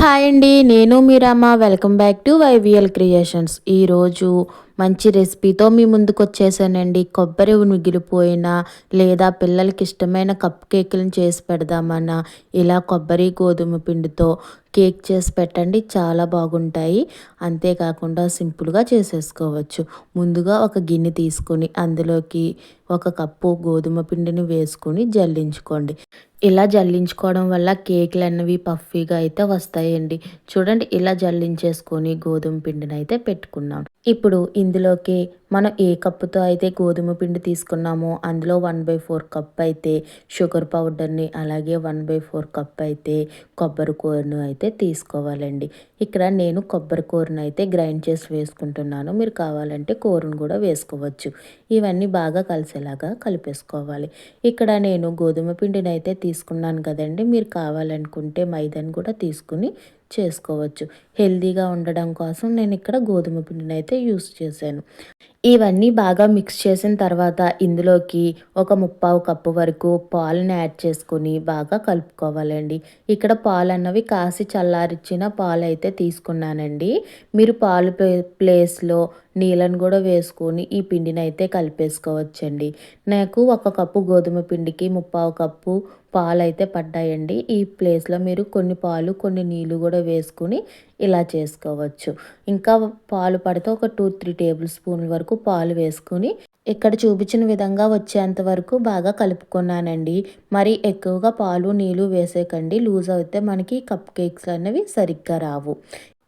Hi అండి నేను మీరమ్మ welcome back to YVL creations ఈరోజు మంచి రెసిపీతో మీ ముందుకు వచ్చేసానండి. కొబ్బరి మిగిలిపోయిన లేదా పిల్లలకి ఇష్టమైన కప్ కేకులను చేసి పెడదామన్నా ఇలా కొబ్బరి గోధుమ పిండితో కేక్ చేసి పెట్టండి. చాలా బాగుంటాయి. అంతేకాకుండా సింపుల్గా చేసేసుకోవచ్చు. ముందుగా ఒక గిన్నె తీసుకొని అందులోకి ఒక కప్పు గోధుమ పిండిని వేసుకొని జల్లించుకోండి. ఇలా జల్లించుకోవడం వల్ల కేకులు అన్నవి పఫీగా అయితే వస్తాయండి. చూడండి ఇలా జల్లించేసుకొని గోధుమ పిండిని అయితే పెట్టుకున్నాం. ఇప్పుడు ఇందులోకి మనం ఏ కప్పుతో అయితే గోధుమ పిండి తీసుకున్నామో అందులో వన్ బై ఫోర్ కప్ అయితే షుగర్ పౌడర్ని అలాగే వన్ బై ఫోర్ కప్ అయితే కొబ్బరి కూరను అయితే తీసుకోవాలండి. ఇక్కడ నేను కొబ్బరి కూరను అయితే గ్రైండ్ చేసి వేసుకుంటున్నాను. మీరు కావాలంటే కూరను కూడా వేసుకోవచ్చు. ఇవన్నీ బాగా కలిసేలాగా కలిపేసుకోవాలి. ఇక్కడ నేను గోధుమ పిండిని అయితే తీసుకున్నాను కదండి. మీరు కావాలనుకుంటే మైదాని కూడా తీసుకుని చేసుకోవచ్చు. హెల్దీగా ఉండడం కోసం నేను ఇక్కడ గోధుమ పిండిని అయితే యూస్ చేశాను. ఇవన్నీ బాగా మిక్స్ చేసిన తర్వాత ఇందులోకి ఒక ముప్పావు కప్పు వరకు పాలను యాడ్ చేసుకొని బాగా కలుపుకోవాలండి. ఇక్కడ పాలు అన్నవి కాసి చల్లారిచ్చిన పాలు అయితే తీసుకున్నానండి. మీరు పాలు ప్లేస్లో నీళ్ళను కూడా వేసుకొని ఈ పిండిని అయితే కలిపేసుకోవచ్చండి. నాకు ఒక కప్పు గోధుమ పిండికి ముప్పావు కప్పు పాలు అయితే పడ్డాయండి. ఈ ప్లేస్లో మీరు కొన్ని పాలు కొన్ని నీళ్ళు కూడా వేసుకుని ఇలా చేసుకోవచ్చు. ఇంకా పాలు పడితే ఒక టూ త్రీ టేబుల్ స్పూన్ల వరకు పాలు వేసుకుని ఇక్కడ చూపించిన విధంగా వచ్చేంత వరకు బాగా కలుపుకున్నానండి. మరి ఎక్కువగా పాలు నీళ్ళు వేసేకండి. లూజ్ అయితే మనకి కప్ కేక్స్ అనేవి సరిగ్గా రావు.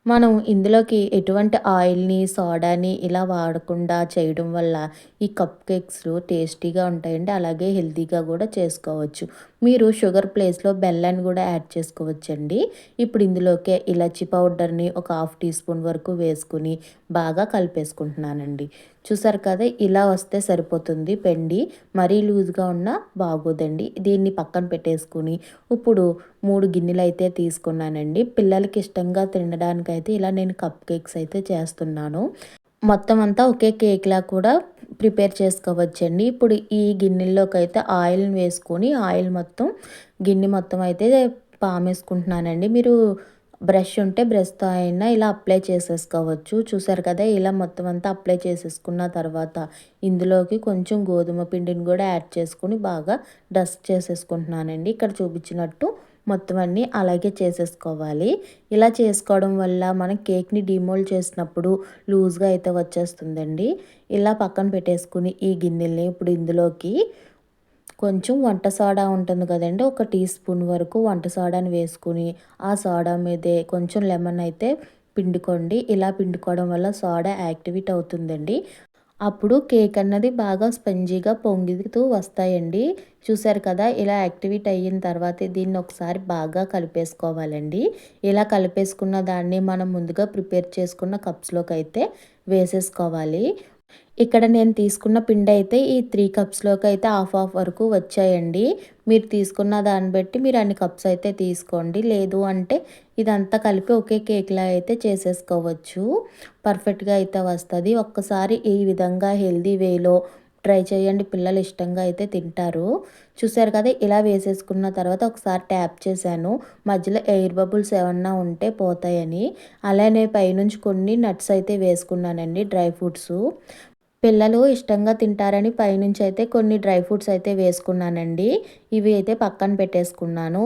మనం ఇందులోకి ఎటువంటి ఆయిల్ని సోడాని ఇలా వాడకుండా చేయడం వల్ల ఈ కప్ కేక్స్ టేస్టీగా ఉంటాయండి. అలాగే హెల్తీగా కూడా చేసుకోవచ్చు. మీరు షుగర్ ప్లేస్లో బెల్లాన్ని కూడా యాడ్ చేసుకోవచ్చండి. ఇప్పుడు ఇందులోకి ఇలాచి పౌడర్ని ఒక హాఫ్ టీ స్పూన్ వరకు వేసుకుని బాగా కలిపేసుకుంటున్నానండి. చూసారు కదా ఇలా వస్తే సరిపోతుంది పెండి. మరీ లూజ్గా ఉన్నా బాగోదండి. దీన్ని పక్కన పెట్టేసుకుని ఇప్పుడు మూడు గిన్నెలు అయితే తీసుకున్నానండి. పిల్లలకి ఇష్టంగా తినడానికైతే ఇలా నేను కప్ కేక్స్ అయితే చేస్తున్నాను. మొత్తం అంతా ఒకే కేక్లా కూడా ప్రిపేర్ చేసుకోవచ్చండి. ఇప్పుడు ఈ గిన్నెల్లోకి అయితే ఆయిల్ని వేసుకొని ఆయిల్ మొత్తం గిన్నె మొత్తం అయితే పామేసుకుంటున్నానండి. మీరు బ్రష్ ఉంటే బ్రష్తో అయినా ఇలా అప్లై చేసేసుకోవచ్చు. చూసారు కదా ఇలా మొత్తం అంతా అప్లై చేసేసుకున్న తర్వాత ఇందులోకి కొంచెం గోధుమ పిండిని కూడా యాడ్ చేసుకొని బాగా డస్ట్ చేసేసుకుంటున్నానండి. ఇక్కడ చూపించినట్టు మొత్తం అన్నీ అలాగే చేసేసుకోవాలి. ఇలా చేసుకోవడం వల్ల మనం కేక్ని డిమోల్డ్ చేసినప్పుడు లూజ్గా అయితే వచ్చేస్తుందండి. ఇలా పక్కన పెట్టేసుకుని ఈ గిన్నెల్ని ఇప్పుడు ఇందులోకి కొంచెం వంట సోడా ఉంటుంది కదండి. ఒక టీ స్పూన్ వరకు వంట సోడాని వేసుకుని ఆ సోడా మీదే కొంచెం లెమన్ అయితే పిండుకోండి. ఇలా పిండుకోవడం వల్ల సోడా యాక్టివేట్ అవుతుందండి. అప్పుడు కేక్ అన్నది బాగా స్పంజీగా పొంగితూ వస్తాయండి. చూసారు కదా ఇలా యాక్టివేట్ అయిన తర్వాత దీన్ని ఒకసారి బాగా కలిపేసుకోవాలండి. ఇలా కలిపేసుకున్న దాన్ని మనం ముందుగా ప్రిపేర్ చేసుకున్న కప్స్లోకి అయితే వేసేసుకోవాలి. ఇక్కడ నేను తీసుకున్న పిండి అయితే ఈ త్రీ కప్స్లోకి అయితే హాఫ్ హాఫ్ వరకు వచ్చాయండి. మీరు తీసుకున్న దాన్ని బట్టి మీరు అన్ని కప్స్ అయితే తీసుకోండి. లేదు అంటే ఇదంతా కలిపి ఒకే కేక్లా అయితే చేసేసుకోవచ్చు. పర్ఫెక్ట్గా అయితే వస్తుంది. ఒక్కసారి ఈ విధంగా హెల్దీ వేలో ట్రై చేయండి. పిల్లలు ఇష్టంగా అయితే తింటారు. చూసారు కదా ఇలా వేసేసుకున్న తర్వాత ఒకసారి ట్యాప్ చేశాను. మధ్యలో ఎయిర్ బబుల్స్ ఏమన్నా ఉంటే పోతాయని. అలానే పైనుంచి కొన్ని నట్స్ అయితే వేసుకున్నానండి డ్రై ఫ్రూట్స్. పిల్లలు ఇష్టంగా తింటారని పైనుంచి అయితే కొన్ని డ్రై ఫ్రూట్స్ అయితే వేసుకున్నానండి. ఇవి అయితే పక్కన పెట్టేసుకున్నాను.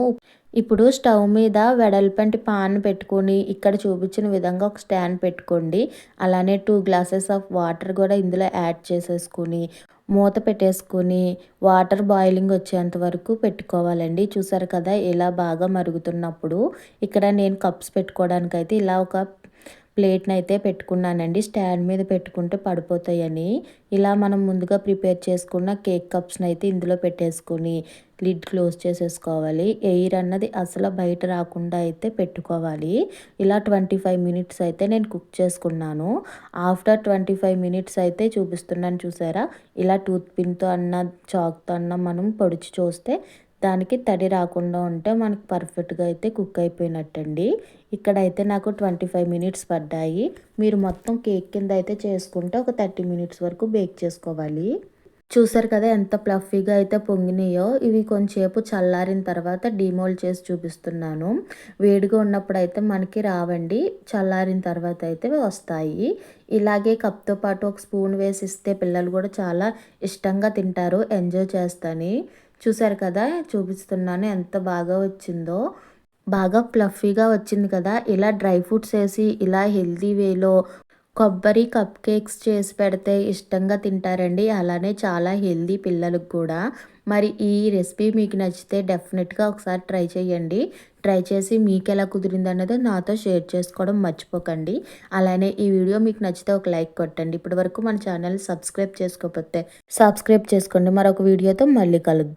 ఇప్పుడు స్టవ్ మీద వెడల్పంటి పాన్ పెట్టుకొని ఇక్కడ చూపించిన విధంగా ఒక స్టాండ్ పెట్టుకోండి. అలానే టూ గ్లాసెస్ ఆఫ్ వాటర్ కూడా ఇందులో యాడ్ చేసేసుకుని మూత పెట్టేసుకుని వాటర్ బాయిలింగ్ వచ్చేంత వరకు పెట్టుకోవాలండి. చూసారు కదా ఇలా బాగా మరుగుతున్నప్పుడు. ఇక్కడ నేను కప్స్ పెట్టుకోవడానికి అయితే ఇలా ఒక ప్లేట్ని అయితే పెట్టుకున్నానండి. స్టాండ్ మీద పెట్టుకుంటే పడిపోతాయని. ఇలా మనం ముందుగా ప్రిపేర్ చేసుకున్న కేక్ కప్స్ని అయితే ఇందులో పెట్టేసుకొని లిడ్ క్లోజ్ చేసేసుకోవాలి. ఎయిర్ అన్నది అసలు బయట రాకుండా అయితే పెట్టుకోవాలి. ఇలా ట్వంటీ ఫైవ్ మినిట్స్ అయితే నేను కుక్ చేసుకున్నాను. ఆఫ్టర్ ట్వంటీ ఫైవ్ మినిట్స్ అయితే చూపిస్తున్నాను చూసారా? ఇలా టూత్ పిన్తో అన్న చాక్తో అన్న మనం పొడిచి చూస్తే దానికి తడి రాకుండా ఉంటే మనకు పర్ఫెక్ట్గా అయితే కుక్ అయిపోయినట్టండి. ఇక్కడైతే నాకు ట్వంటీ ఫైవ్ మినిట్స్ పడ్డాయి. మీరు మొత్తం కేక్ కింద అయితే చేసుకుంటే ఒక థర్టీ మినిట్స్ వరకు బేక్ చేసుకోవాలి. చూసారు కదా ఎంత ప్లఫీగా అయితే పొంగినాయో. ఇవి కొంచెంసేపు చల్లారిన తర్వాత డిమోల్డ్ చేసి చూపిస్తున్నాను. వేడిగా ఉన్నప్పుడు అయితే మనకి రావండి. చల్లారిన తర్వాత అయితే వస్తాయి. ఇలాగే కప్తో పాటు ఒక స్పూన్ వేసి ఇస్తే పిల్లలు కూడా చాలా ఇష్టంగా తింటారు. ఎంజాయ్ చేస్తాని. చూసారు కదా చూపిస్తున్నాను ఎంత బాగా వచ్చిందో. బాగా ప్లఫీగా వచ్చింది కదా. ఇలా డ్రై ఫ్రూట్స్ వేసి ఇలా హెల్తీ వేలో కొబ్బరి కప్ కేక్స్ చేసి పెడితే ఇష్టంగా తింటారండి. అలానే చాలా హెల్దీ పిల్లలకు కూడా. మరి ఈ రెసిపీ మీకు నచ్చితే డెఫినెట్గా ఒకసారి ట్రై చేయండి. ట్రై చేసి మీకు ఎలా కుదిరింది అన్నది నాతో షేర్ చేసుకోవడం మర్చిపోకండి. అలానే ఈ వీడియో మీకు నచ్చితే ఒక లైక్ కొట్టండి. ఇప్పటి వరకు మన ఛానల్ సబ్స్క్రైబ్ చేసుకోకపోతే సబ్స్క్రైబ్ చేసుకోండి. మరొక వీడియోతో మళ్ళీ కలుద్దాం.